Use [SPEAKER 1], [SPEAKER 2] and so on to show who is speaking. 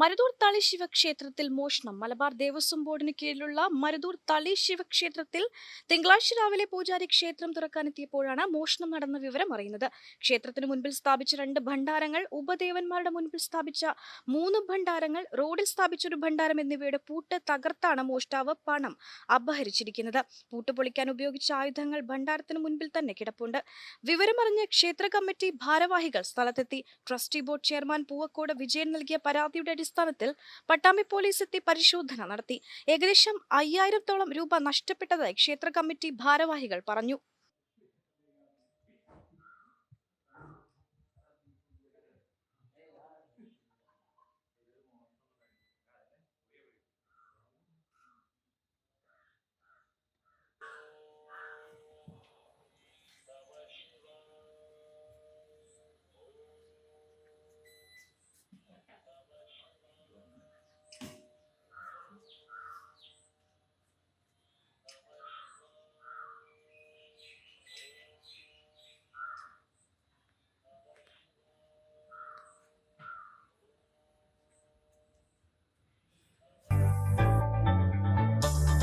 [SPEAKER 1] മരുതൂർ തളി ശിവക്ഷേത്രത്തിൽ മോഷണം. മലബാർ ദേവസ്വം ബോർഡിന് കീഴിലുള്ള മരുതൂർ തളി ശിവക്ഷേത്രത്തിൽ തിങ്കളാഴ്ച രാവിലെ പൂജാരി ക്ഷേത്രം തുറക്കാനെത്തിയപ്പോഴാണ് മോഷണം നടന്ന വിവരം അറിയുന്നത്. ക്ഷേത്രത്തിന് മുൻപിൽ സ്ഥാപിച്ച രണ്ട് ഭണ്ഡാരങ്ങൾ ഉപദേവന്മാരുടെ മുൻപിൽ സ്ഥാപിച്ച മൂന്ന് ഭണ്ഡാരങ്ങൾ റോഡിൽ സ്ഥാപിച്ച ഒരു ഭണ്ഡാരം എന്നിവയുടെ പൂട്ട് തകർത്താണ് മോഷ്ടാവ് പണം അപഹരിച്ചിരിക്കുന്നത്. പൂട്ട് പൊളിക്കാൻ ഉപയോഗിച്ച ആയുധങ്ങൾ ഭണ്ഡാരത്തിന് മുൻപിൽ തന്നെ കിടപ്പുണ്ട്. വിവരമറിഞ്ഞ് ക്ഷേത്ര കമ്മിറ്റി ഭാരവാഹികൾ സ്ഥലത്തെത്തി. Trustee board chairman Poovakkode Vijayan നൽകിയ പരാതിയുടെ അടിസ്ഥാനത്തിൽ പട്ടാമ്പി പോലീസ് എത്തി പരിശോധന നടത്തി. ഏകദേശം അയ്യായിരത്തോളം രൂപ നഷ്ടപ്പെട്ടതായി ക്ഷേത്ര കമ്മിറ്റി ഭാരവാഹികൾ പറഞ്ഞു.